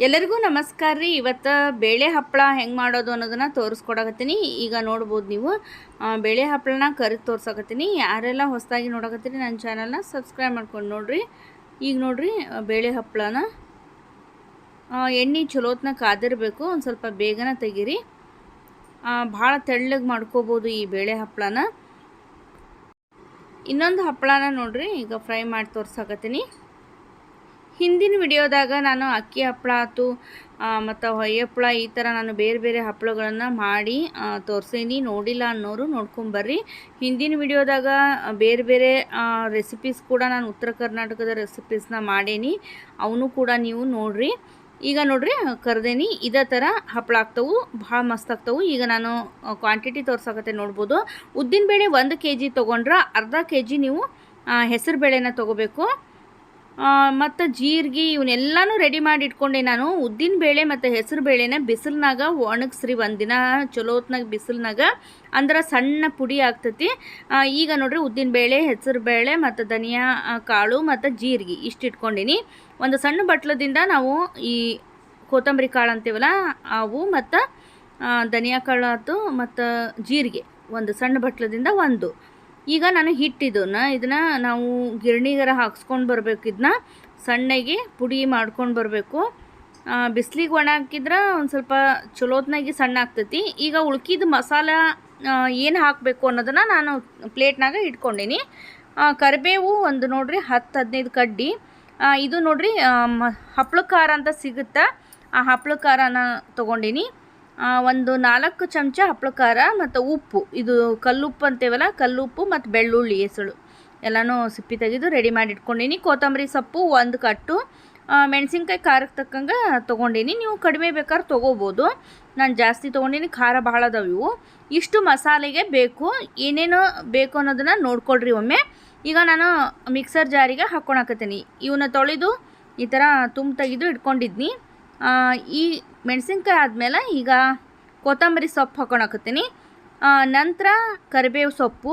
ಎಲ್ಲರಿಗೂ ನಮಸ್ಕಾರ ರೀ. ಇವತ್ತು ಬೇಳೆ ಹಪ್ಪಳ ಹೆಂಗೆ ಮಾಡೋದು ಅನ್ನೋದನ್ನು ತೋರಿಸ್ಕೊಡಕತ್ತೀನಿ. ಈಗ ನೋಡ್ಬೋದು ನೀವು. ಬೇಳೆ ಹಪ್ಪಳನ ಕರೆದು ತೋರ್ಸಕತ್ತೀನಿ. ಯಾರೆಲ್ಲ ಹೊಸದಾಗಿ ನೋಡಕತ್ತೀರಿ ನನ್ನ ಚಾನಲ್ನ ಸಬ್ಸ್ಕ್ರೈಬ್ ಮಾಡ್ಕೊಂಡು ನೋಡಿರಿ. ಈಗ ನೋಡ್ರಿ ಬೇಳೆ ಹಪ್ಪಳನ. ಎಣ್ಣೆ ಚಲೋತ್ನ ಕಾದಿರಬೇಕು. ಒಂದು ಸ್ವಲ್ಪ ಬೇಗನೆ ತೆಗೀರಿ. ಭಾಳ ತೆಳ್ಳಗೆ ಮಾಡ್ಕೋಬೋದು ಈ ಬೇಳೆ ಹಪ್ಪಳನ. ಇನ್ನೊಂದು ಹಪ್ಪಳನ ನೋಡ್ರಿ. ಈಗ ಫ್ರೈ ಮಾಡಿ ತೋರ್ಸಕತ್ತೀನಿ. ಹಿಂದಿನ ವಿಡಿಯೋದಾಗ ನಾನು ಅಕ್ಕಿ ಹಪ್ಪಳ ಆಯ್ತು ಮತ್ತು ಹೊಯ್ಯ ಹಪ್ಪಳ ಈ ಥರ ನಾನು ಬೇರೆ ಬೇರೆ ಹಪ್ಪಳಗಳನ್ನು ಮಾಡಿ ತೋರಿಸೀನಿ. ನೋಡಿಲ್ಲ ಅನ್ನೋರು ನೋಡ್ಕೊಂಬರ್ರಿ. ಹಿಂದಿನ ವಿಡಿಯೋದಾಗ ಬೇರೆ ಬೇರೆ ರೆಸಿಪೀಸ್ ಕೂಡ ನಾನು ಉತ್ತರ ಕರ್ನಾಟಕದ ರೆಸಿಪೀಸ್ನ ಮಾಡೇನಿ. ಅವನು ಕೂಡ ನೀವು ನೋಡ್ರಿ. ಈಗ ನೋಡ್ರಿ, ಕರ್ದೇನಿ. ಇದೇ ಥರ ಹಪ್ಪಳ ಆಗ್ತವು, ಭಾಳ ಮಸ್ತ್ ಆಗ್ತವು. ಈಗ ನಾನು ಕ್ವಾಂಟಿಟಿ ತೋರ್ಸಕತ್ತೆ ನೋಡ್ಬೋದು. ಉದ್ದಿನ ಬೇಳೆ ಒಂದು ಕೆ ಜಿ ತೊಗೊಂಡ್ರೆ ಅರ್ಧ ಕೆ ಜಿ ನೀವು ಹೆಸರು ಬೇಳೆನ ತೊಗೋಬೇಕು. ಮತ್ತು ಜೀರಿಗೆ ಇವನ್ನೆಲ್ಲನೂ ರೆಡಿ ಮಾಡಿ ಇಟ್ಕೊಂಡೆ ನಾನು. ಉದ್ದಿನ ಬೇಳೆ ಮತ್ತು ಹೆಸರು ಬೇಳೆನ ಬಿಸಿಲ್ನಾಗ ಒಣಗಿಸ್ರಿ ಒಂದಿನ. ಚಲೋತ್ನಾಗ ಬಿಸಿಲ್ನಾಗ ಅಂದ್ರೆ ಸಣ್ಣ ಪುಡಿ ಆಗ್ತತಿ. ಈಗ ನೋಡ್ರಿ ಉದ್ದಿನ ಬೇಳೆ, ಹೆಸರು ಬೇಳೆ ಮತ್ತು ಧನಿಯಾ ಕಾಳು ಮತ್ತು ಜೀರಿಗೆ ಇಷ್ಟು ಇಟ್ಕೊಂಡಿನಿ ಒಂದು ಸಣ್ಣ ಬಟ್ಲದಿಂದ ನಾವು ಈ ಕೊತ್ತಂಬರಿ ಕಾಳು ಅಂತೀವಲ್ಲ, ಅವು ಮತ್ತು ಧನಿಯಾ ಕಾಳು ಆಯ್ತು ಮತ್ತು ಜೀರಿಗೆ. ಒಂದು ಸಣ್ಣ ಬಟ್ಲದಿಂದ ಒಂದು. ಈಗ ನಾನು ಹಿಟ್ಟಿದನ್ನು ಇದನ್ನ ನಾವು ಗಿರಣಿಗರ ಹಾಕ್ಸ್ಕೊಂಡು ಬರಬೇಕು. ಇದನ್ನ ಸಣ್ಣಗೆ ಪುಡಿ ಮಾಡ್ಕೊಂಡು ಬರಬೇಕು. ಬಿಸಿಲಿಗೆ ಒಣ ಹಾಕಿದ್ರೆ ಒಂದು ಸ್ವಲ್ಪ ಚಲೋತ್ನಾಗಿ ಸಣ್ಣ ಆಗ್ತೈತಿ. ಈಗ ಉಳ್ಕಿದ ಮಸಾಲ ಏನು ಹಾಕಬೇಕು ಅನ್ನೋದನ್ನು ನಾನು ಪ್ಲೇಟ್ನಾಗ ಇಟ್ಕೊಂಡೀನಿ. ಕರಿಬೇವು ಒಂದು ನೋಡ್ರಿ ಹತ್ತು ಹದಿನೈದು ಕಡ್ಡಿ. ಇದು ನೋಡ್ರಿ ಹಪ್ಳ ಖಾರ ಅಂತ ಸಿಗುತ್ತಾ, ಆ ಹಪ್ಳ ಖಾರನ ತೊಗೊಂಡೀನಿ. ಒಂದು ನಾಲ್ಕು ಚಮಚ ಹಪ್ಪಳ ಖಾರ ಮತ್ತು ಉಪ್ಪು. ಇದು ಕಲ್ಲುಪ್ಪು ಅಂತೇವಲ್ಲ, ಕಲ್ಲುಪ್ಪು ಮತ್ತು ಬೆಳ್ಳುಳ್ಳಿ ಹೆಸಳು. ಎಲ್ಲನೂ ಸಿಪ್ಪಿ ತೆಗೆದು ರೆಡಿ ಮಾಡಿ ಇಟ್ಕೊಂಡೀನಿ. ಕೊತ್ತಂಬರಿ ಸೊಪ್ಪು ಒಂದು ಕಟ್ಟು. ಮೆಣಸಿನ್ಕಾಯಿ ಖಾರಕ್ಕೆ ತಕ್ಕಂಗೆ ತೊಗೊಂಡೀನಿ. ನೀವು ಕಡಿಮೆ ಬೇಕಾದ್ರೆ ತೊಗೋಬೋದು. ನಾನು ಜಾಸ್ತಿ ತೊಗೊಂಡೀನಿ. ಖಾರ ಭಾಳ ಅದಾವೆ ಇವು. ಇಷ್ಟು ಮಸಾಲೆಗೆ ಬೇಕು. ಏನೇನು ಬೇಕು ಅನ್ನೋದನ್ನು ನೋಡ್ಕೊಳ್ರಿ ಒಮ್ಮೆ. ಈಗ ನಾನು ಮಿಕ್ಸರ್ ಜಾರಿಗೆ ಹಾಕ್ಕೊಳಕತ್ತೀನಿ ಇವನ್ನ ತೊಳೆದು ಈ ಥರ ತುಂಬ ತೆಗೆದು ಇಟ್ಕೊಂಡಿದ್ನಿ ಈ ಮೆಣಸಿನ್ಕಾಯಿ ಆದಮೇಲೆ ಈಗ ಕೊತ್ತಂಬರಿ ಸೊಪ್ಪು ಹಾಕ್ಕೊಳಕತ್ತೀನಿ ನಂತರ ಕರಿಬೇವು ಸೊಪ್ಪು,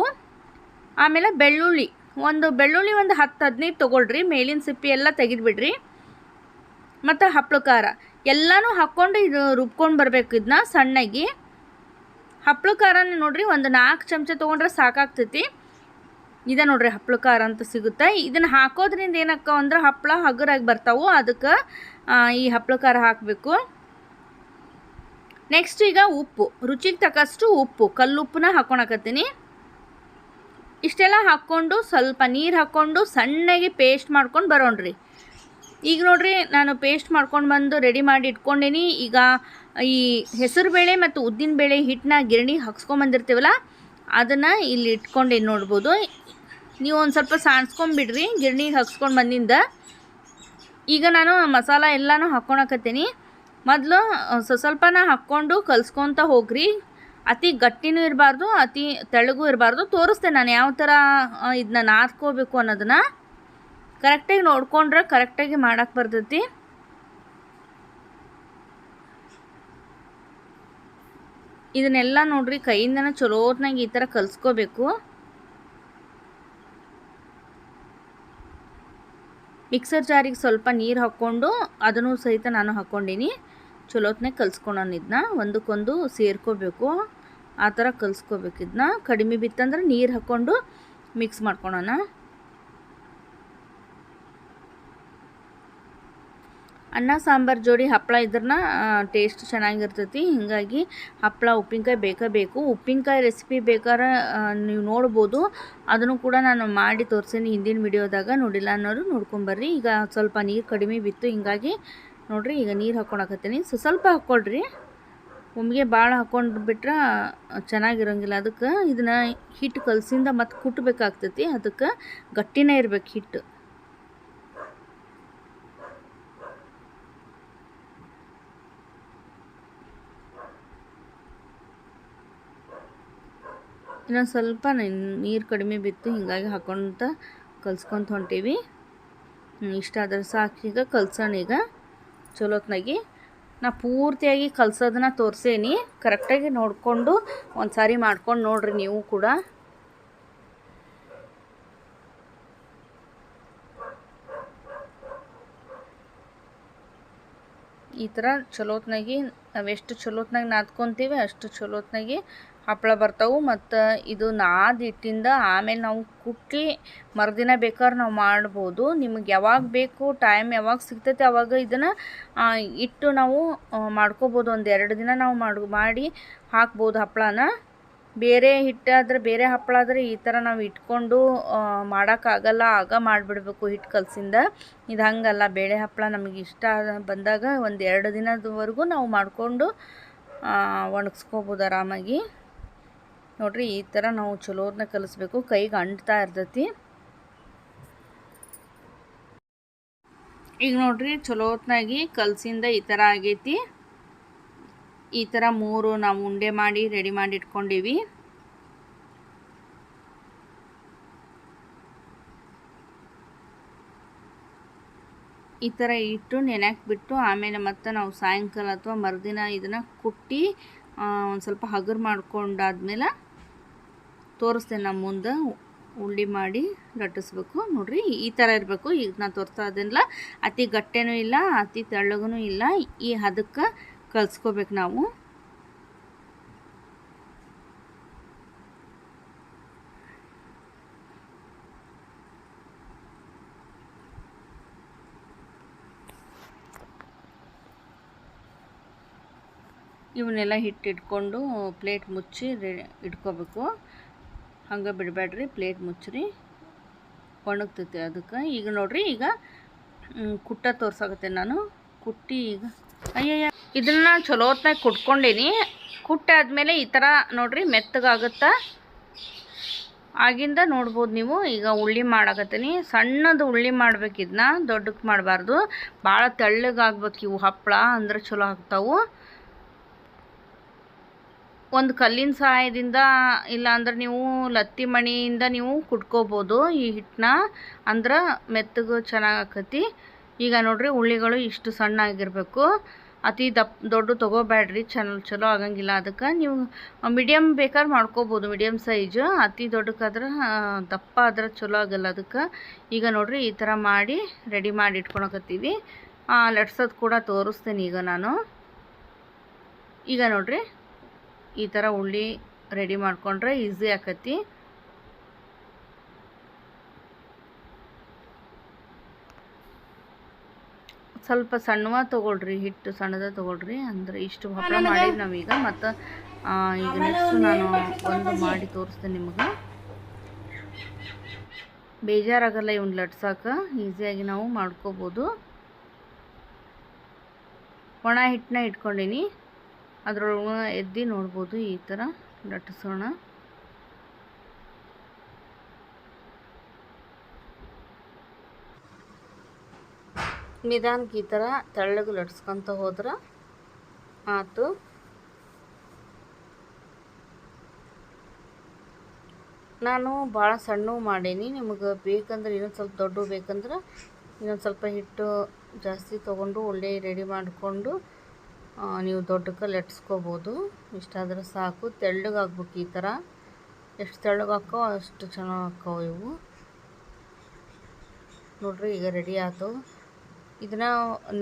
ಆಮೇಲೆ ಬೆಳ್ಳುಳ್ಳಿ. ಒಂದು ಬೆಳ್ಳುಳ್ಳಿ ಒಂದು ಹತ್ತು ಹದಿನೈದು ತೊಗೊಳ್ರಿ, ಮೇಲಿನ ಸಿಪ್ಪಿ ಎಲ್ಲ ತೆಗೆದುಬಿಡ್ರಿ. ಮತ್ತು ಹಪ್ಪಳ ಖಾರ. ಎಲ್ಲನೂ ಹಾಕ್ಕೊಂಡು ಇದು ರುಬ್ಕೊಂಡು ಬರಬೇಕು ಇದನ್ನ ಸಣ್ಣಗೆ. ಹಪ್ಪಳ ಖಾರನ ನೋಡಿರಿ, ಒಂದು ನಾಲ್ಕು ಚಮಚ ತೊಗೊಂಡ್ರೆ ಸಾಕಾಗ್ತೈತಿ. ಇದೆ ನೋಡ್ರಿ ಹಪ್ಪಳ ಖಾರ ಅಂತ ಸಿಗುತ್ತೆ. ಇದನ್ನು ಹಾಕೋದ್ರಿಂದ ಏನಕ್ಕ ಅಂದ್ರೆ ಹಪ್ಪಳ ಹಗುರಾಗಿ ಬರ್ತಾವೋ. ಅದಕ್ಕೆ ಈ ಹಪ್ಪಳ ಖಾರ ಹಾಕಬೇಕು. ನೆಕ್ಸ್ಟ್ ಈಗ ಉಪ್ಪು. ರುಚಿಗೆ ತಕ್ಕಷ್ಟು ಉಪ್ಪು. ಕಲ್ಲುಪ್ಪನ್ನ ಹಾಕ್ಕೊಳಕತ್ತೀನಿ ಇಷ್ಟೆಲ್ಲ ಹಾಕ್ಕೊಂಡು ಸ್ವಲ್ಪ ನೀರು ಹಾಕ್ಕೊಂಡು ಸಣ್ಣಗೆ ಪೇಸ್ಟ್ ಮಾಡ್ಕೊಂಡು ಬರೋಣ್ರಿ. ಈಗ ನೋಡ್ರಿ, ನಾನು ಪೇಸ್ಟ್ ಮಾಡ್ಕೊಂಡು ಬಂದು ರೆಡಿ ಮಾಡಿ ಇಟ್ಕೊಂಡೇನಿ. ಈಗ ಈ ಹೆಸರು ಬೇಳೆ ಮತ್ತು ಉದ್ದಿನ ಬೇಳೆ ಹಿಟ್ಟನ್ನ ಗಿರಣಿ ಹಾಕ್ಸ್ಕೊಂಬಂದಿರ್ತೀವಲ್ಲ ಅದನ್ನು ಇಲ್ಲಿ ಇಟ್ಕೊಂಡೇನು ನೋಡ್ಬೋದು. ನೀವು ಒಂದು ಸ್ವಲ್ಪ ಸಾಣಿಸ್ಕೊಂಬಿಡ್ರಿ ಗಿರಣಿಗೆ ಹಾಕ್ಸ್ಕೊಂಡು ಬಂದಿಂದ. ಈಗ ನಾನು ಮಸಾಲ ಎಲ್ಲನೂ ಹಾಕ್ಕೊಳಕತ್ತೀನಿ ಮೊದಲು ಸ್ವಸ್ವಲ್ಪನ ಹಾಕ್ಕೊಂಡು ಕಲ್ಸ್ಕೊತ ಹೋಗ್ರಿ. ಅತಿ ಗಟ್ಟಿನೂ ಇರಬಾರ್ದು, ಅತಿ ತೆಳ್ಳಗೂ ಇರಬಾರ್ದು. ತೋರಿಸ್ತೇನೆ ನಾನು ಯಾವ ಥರ ಇದನ್ನ ನಾದ್ಕೋಬೇಕು ಅನ್ನೋದನ್ನು. ಕರೆಕ್ಟಾಗಿ ನೋಡ್ಕೊಂಡ್ರೆ ಕರೆಕ್ಟಾಗಿ ಮಾಡೋಕ್ಕೆ ಬರ್ತೈತಿ. ಇದನ್ನೆಲ್ಲ ನೋಡ್ರಿ, ಕೈಯಿಂದನೇ ಚಲೋತ್ನಾಗ ಈ ಥರ ಕಲಿಸ್ಕೋಬೇಕು. ಮಿಕ್ಸರ್ ಜಾರಿಗೆ ಸ್ವಲ್ಪ ನೀರು ಹಾಕ್ಕೊಂಡು ಅದನ್ನು ಸಹಿತ ನಾನು ಹಾಕ್ಕೊಂಡೀನಿ ಚಲೋತ್ನಾಗ ಕಲ್ಸ್ಕೊಳೋಣ ಇದನ್ನ ಒಂದಕ್ಕೊಂದು ಸೇರ್ಕೋಬೇಕು. ಆ ಥರ ಕಲಿಸ್ಕೋಬೇಕು ಇದನ್ನ ಕಡಿಮೆ ಬಿತ್ತಂದ್ರೆ ನೀರು ಹಾಕ್ಕೊಂಡು ಮಿಕ್ಸ್ ಮಾಡ್ಕೊಳೋಣ. ಅನ್ನ, ಸಾಂಬಾರು ಜೋಡಿ ಹಪ್ಪಳ ಇದ್ರನ್ನ ಟೇಸ್ಟ್ ಚೆನ್ನಾಗಿರ್ತೈತಿ. ಹೀಗಾಗಿ ಹಪ್ಪಳ ಉಪ್ಪಿನಕಾಯಿ ಬೇಕೇ ಬೇಕು. ಉಪ್ಪಿನಕಾಯಿ ರೆಸಿಪಿ ಬೇಕಾದ್ರೆ ನೀವು ನೋಡ್ಬೋದು. ಅದನ್ನು ಕೂಡ ನಾನು ಮಾಡಿ ತೋರಿಸೀನಿ ಹಿಂದಿನ ವಿಡಿಯೋದಾಗ. ನೋಡಿಲ್ಲ ಅನ್ನೋರು ನೋಡ್ಕೊಂಬರ್ರಿ ಈಗ ಸ್ವಲ್ಪ ನೀರು ಕಡಿಮೆ ಬಿತ್ತು. ಹೀಗಾಗಿ ನೋಡಿರಿ, ಈಗ ನೀರು ಹಾಕ್ಕೊಳಕತ್ತೀನಿ. ಸೊ, ಸ್ವಲ್ಪ ಹಾಕ್ಕೊಳ್ರಿ. ಒಮ್ಮೆಗೆ ಭಾಳ ಹಾಕ್ಕೊಂಡು ಬಿಟ್ರೆ ಚೆನ್ನಾಗಿರೋಂಗಿಲ್ಲ ಅದಕ್ಕೆ. ಇದನ್ನು ಹಿಟ್ಟು ಕಲಸಿಂದ ಮತ್ತೆ ಕುಟ್ಟಬೇಕಾಗ್ತೈತಿ ಅದಕ್ಕೆ ಗಟ್ಟಿನೇ ಇರ್ಬೇಕು ಹಿಟ್ಟು ಇನ್ನೊಂದು ಸ್ವಲ್ಪ ನೀರು ಕಡಿಮೆ ಬಿತ್ತು, ಹಿಂಗಾಗಿ ಹಾಕೊಂತ ಕಲ್ಸ್ಕೊತ ಹೊಂಟೀವಿ. ಇಷ್ಟ ಆದ್ರೆ ಸಾಕು ಈಗ ಕಲ್ಸೋಣ ಈಗ. ಚಲೋತ್ನಾಗಿ ನಾ ಪೂರ್ತಿಯಾಗಿ ಕಲ್ಸೋದನ್ನ ತೋರಿಸೇನಿ. ಕರೆಕ್ಟಾಗಿ ನೋಡಿಕೊಂಡು ಒಂದು ಸಾರಿ ಮಾಡ್ಕೊಂಡು ನೋಡ್ರಿ ನೀವು ಕೂಡ. ಈ ಥರ ಚಲೋತ್ನಾಗಿ ನಾವೆಷ್ಟು ಚಲೋತ್ನಾಗಿ ನಾದ್ಕೊತೀವಿ ಅಷ್ಟು ಚಲೋತ್ನಾಗಿ ಹಪ್ಪಳ ಬರ್ತಾವೆ ಮತ್ತು ಇದು ನಾದಿ ಹಿಟ್ಟಿಂದ ಆಮೇಲೆ ನಾವು ಕುಟ್ಟಿ ಮರುದಿನ ಬೇಕಾದ್ರೆ ನಾವು ಮಾಡ್ಬೋದು. ನಿಮಗೆ ಯಾವಾಗ ಬೇಕು ಟೈಮ್ ಯಾವಾಗ ಸಿಗ್ತೈತೆ ಅವಾಗ ಇದನ್ನು ಇಟ್ಟು ನಾವು ಮಾಡ್ಕೋಬೋದು. ಒಂದು ಎರಡು ದಿನ ನಾವು ಮಾಡಿ ಮಾಡಿ ಹಾಕ್ಬೋದು ಹಪ್ಪಳನ ಬೇರೆ ಹಿಟ್ಟಾದರೆ ಬೇರೆ ಹಪ್ಪಳ ಆದರೆ ಈ ಥರ ನಾವು ಇಟ್ಕೊಂಡು ಮಾಡೋಕ್ಕಾಗಲ್ಲ ಆಗ ಮಾಡಿಬಿಡ್ಬೇಕು ಹಿಟ್ಟು ಕಲಸಿಂದ. ಇದು ಹಂಗಲ್ಲ. ಬೇಳೆ ಹಪ್ಪಳ ನಮಗೆ ಇಷ್ಟ ಬಂದಾಗ ಒಂದು ಎರಡು ದಿನದವರೆಗೂ ನಾವು ಮಾಡಿಕೊಂಡು ಒಣಗಿಸ್ಕೋಬೋದು ಆರಾಮಾಗಿ. ನೋಡಿರಿ ಈ ಥರ ನಾವು ಚಲೋದನ್ನ ಕಲಿಸ್ಬೇಕು. ಕೈಗೆ ಅಂಟ್ತಾ ಇರ್ತೈತಿ. ಈಗ ನೋಡ್ರಿ ಚಲೋತ್ನಾಗಿ ಕಲಸಿಂದ ಈ ಥರ ಆಗೈತಿ. ಈ ಥರ ಮೂರು ನಾವು ಉಂಡೆ ಮಾಡಿ, ರೆಡಿ ಮಾಡಿ ಇಟ್ಕೊಂಡಿವಿ. ಈ ಥರ ಇಟ್ಟು ನೆನೆಯಕ್ಕೆ ಬಿಟ್ಟು ಆಮೇಲೆ ಮತ್ತೆ ನಾವು ಸಾಯಂಕಾಲ ಅಥವಾ ಮರುದಿನ ಇದನ್ನು ಕುಟ್ಟಿ ಒಂದು ಸ್ವಲ್ಪ ಹಗುರ ಮಾಡ್ಕೊಂಡಾದ್ಮೇಲೆ ತೋರಿಸ್ತೇನೆ ನಮ್ಮ ಮುಂದೆ. ಉಳ್ಳಿ ಮಾಡಿ ಲಟ್ಟಿಸ್ಬೇಕು ನೋಡ್ರಿ, ಈ ಥರ ಇರಬೇಕು. ಈಗ ನಾನು ತೋರಿಸ್ತಾ ಅದನ್ನೆಲ್ಲ ಅತಿ ಗಟ್ಟೆನೂ ಇಲ್ಲ, ಅತಿ ತೆಳ್ಳಗೂ ಇಲ್ಲ. ಈ ಹದಕ್ಕೆ ಕಲಿಸ್ಕೋಬೇಕು ನಾವು. ಇವನ್ನೆಲ್ಲ ಹಿಟ್ಟು ಇಟ್ಕೊಂಡು ಪ್ಲೇಟ್ ಮುಚ್ಚಿ ಇಟ್ಕೋಬೇಕು. ಹಂಗೆ ಬಿಡಬೇಡ್ರಿ, ಪ್ಲೇಟ್ ಮುಚ್ಚ್ರಿ. ಒಣಗ್ತೈತೆ ಅದಕ್ಕೆ. ಈಗ ನೋಡಿರಿ, ಈಗ ಕುಟ್ಟ ತೋರ್ಸಾಕತ್ತೆ ನಾನು. ಕುಟ್ಟಿ ಈಗ. ಅಯ್ಯಯ್ಯ, ಇದನ್ನು ಚಲೋ ಹೊತ್ನಾಗ ಕುಟ್ಕೊಂಡೀನಿ. ಕುಟ್ಟಾದಮೇಲೆ ಈ ಥರ ನೋಡಿರಿ, ಮೆತ್ತಗಾಗುತ್ತಾ. ಆಗಿಂದ ನೋಡ್ಬೋದು ನೀವು, ಈಗ ಉಳ್ಳಿ ಮಾಡಾಕತ್ತೀನಿ. ಸಣ್ಣದು ಉಳ್ಳಿ ಮಾಡ್ಬೇಕು ಇದನ್ನ ದೊಡ್ಡಕ್ಕೆ ಮಾಡಬಾರ್ದು. ಭಾಳ ತೆಳ್ಳಗಾಗ್ಬೇಕು ಇವು ಹಪ್ಪಳ ಅಂದ್ರೆ ಚಲೋ ಆಗ್ತಾವು. ಒಂದು ಕಲ್ಲಿನ ಸಹಾಯದಿಂದ ಇಲ್ಲ ಅಂದ್ರೆ ನೀವು ಲತ್ತಿ ಮಣಿಯಿಂದ ನೀವು ಕುಟ್ಕೋಬೋದು ಈ ಹಿಟ್ಟನ್ನ. ಅಂದ್ರೆ ಮೆತ್ತಗೆ ಚೆನ್ನಾಗಿ ಆಕತಿ ಈಗ ನೋಡ್ರಿ ಉಳ್ಳಿಗಳು ಇಷ್ಟು ಸಣ್ಣ ಆಗಿರಬೇಕು ಅತಿ ದಪ್ಪ ದೊಡ್ಡ ತೊಗೋಬೇಡ್ರಿ, ಚಲೋ ಚಲೋ ಆಗಂಗಿಲ್ಲ ಅದಕ್ಕೆ. ನೀವು ಮೀಡಿಯಮ್ ಬೇಕಾದ್ರೆ ಮಾಡ್ಕೋಬೋದು ಮೀಡಿಯಮ್ ಸೈಜು. ಅತಿ ದೊಡ್ಡಕ್ಕಾದ್ರೆ ದಪ್ಪ ಆದ್ರೆ ಚಲೋ ಆಗಲ್ಲ ಅದಕ್ಕೆ. ಈಗ ನೋಡ್ರಿ ಈ ಥರ ಮಾಡಿ ರೆಡಿ ಮಾಡಿ ಇಟ್ಕೊಳಕತ್ತೀವಿ. ಲಟ್ಸೋದು ಕೂಡ ತೋರಿಸ್ತೀನಿ ಈಗ ನಾನು. ಈಗ ನೋಡ್ರಿ ಈ ಥರ ಉಳ್ಳಿ ರೆಡಿ ಮಾಡಿಕೊಂಡ್ರೆ ಈಸಿ ಆಕತಿ. ಸ್ವಲ್ಪ ಸಣ್ಣವ ತೊಗೊಳ್ರಿ ಹಿಟ್ಟು ಸಣ್ಣದ ತೊಗೊಳ್ರಿ. ಅಂದರೆ ಇಷ್ಟು ಹಪ್ಪಳ ಮಾಡಿ ನಾವೀಗ. ಮತ್ತು ಈಗ ನೆಕ್ಸ್ಟ್ ನಾನು ಒಂದು ಮಾಡಿ ತೋರಿಸ್ತೀನಿ ನಿಮಗೆ. ಬೇಜಾರಾಗಲ್ಲ ಇವ್ನ ಲಟ್ಸಕ್ಕೆ ಈಸಿಯಾಗಿ ನಾವು ಮಾಡ್ಕೋಬೋದು. ಒಣ ಹಿಟ್ಟನ್ನ ಇಟ್ಕೊಂಡೀನಿ. ಅದರೊಳಗೆ ಎದ್ದು ನೋಡ್ಬೋದು ಈ ಥರ ಲಟ್ಟಿಸೋಣ ನಿಧಾನಕ್ಕೆ ಈ ಥರ ತೆಳ್ಳಗೆ ಲಟ್ಸ್ಕೊತ ಹೋದ್ರೆ ಆತು. ನಾನು ಭಾಳ ಸಣ್ಣ ಮಾಡೀನಿ, ನಿಮಗೆ ಬೇಕಂದ್ರೆ ಇನ್ನೊಂದು ಸ್ವಲ್ಪ ದೊಡ್ಡ ಬೇಕಂದ್ರೆ ಇನ್ನೊಂದು ಸ್ವಲ್ಪ ಹಿಟ್ಟು ಜಾಸ್ತಿ ತೊಗೊಂಡು ಒಳ್ಳೆ ರೆಡಿ ಮಾಡಿಕೊಂಡು ನೀವು ದೊಡ್ಡಕ್ಕೆ ಲಟ್ಸ್ಕೋಬೋದು. ಇಷ್ಟಾದ್ರೆ ಸಾಕು. ತೆಳ್ಳಗಾಗ್ಬೇಕು ಈ ಥರ. ಎಷ್ಟು ತೆಳ್ಳಗಾಕೋ ಅಷ್ಟು ಚೆನ್ನಾಗಿ ಹಾಕೋ ಇವು. ನೋಡ್ರಿ, ಈಗ ರೆಡಿ ಆಯ್ತು ಇದನ್ನ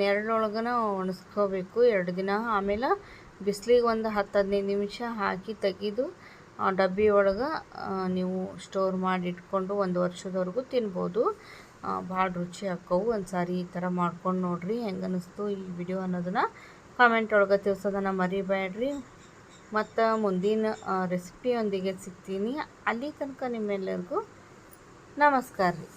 ನೆರಳೊಳಗನ ಒಣಸ್ಕೋಬೇಕು ಎರಡು ದಿನ. ಆಮೇಲೆ ಬಿಸಿಲಿಗೆ ಒಂದು ಹತ್ತು ಹದಿನೈದು ನಿಮಿಷ ಹಾಕಿ ತೆಗೆದು ಡಬ್ಬಿ ಒಳಗೆ ನೀವು ಸ್ಟೋರ್ ಮಾಡಿ ಇಟ್ಕೊಂಡು ಒಂದು ವರ್ಷದವರೆಗೂ ತಿನ್ಬೋದು. ಭಾಳ ರುಚಿ ಹಾಕವು ಒಂದು ಸಾರಿ ಈ ಥರ ಮಾಡ್ಕೊಂಡು ನೋಡಿರಿ. ಹೆಂಗೆ ಅನ್ನಿಸ್ತು ಈ ವಿಡಿಯೋ ಅನ್ನೋದನ್ನು. ಕಾಮೆಂಟ್ ಒಳಗೆ ತಿಳಿಸೋದನ್ನು ಮರಿಬೇಡ್ರಿ. ಮತ್ತು ಮುಂದಿನ ರೆಸಿಪಿಯೊಂದಿಗೆ ಸಿಗ್ತೀನಿ. ಅಲ್ಲಿ ತನಕ ನಿಮ್ಮೆಲ್ಲರಿಗೂ ನಮಸ್ಕಾರ ರೀ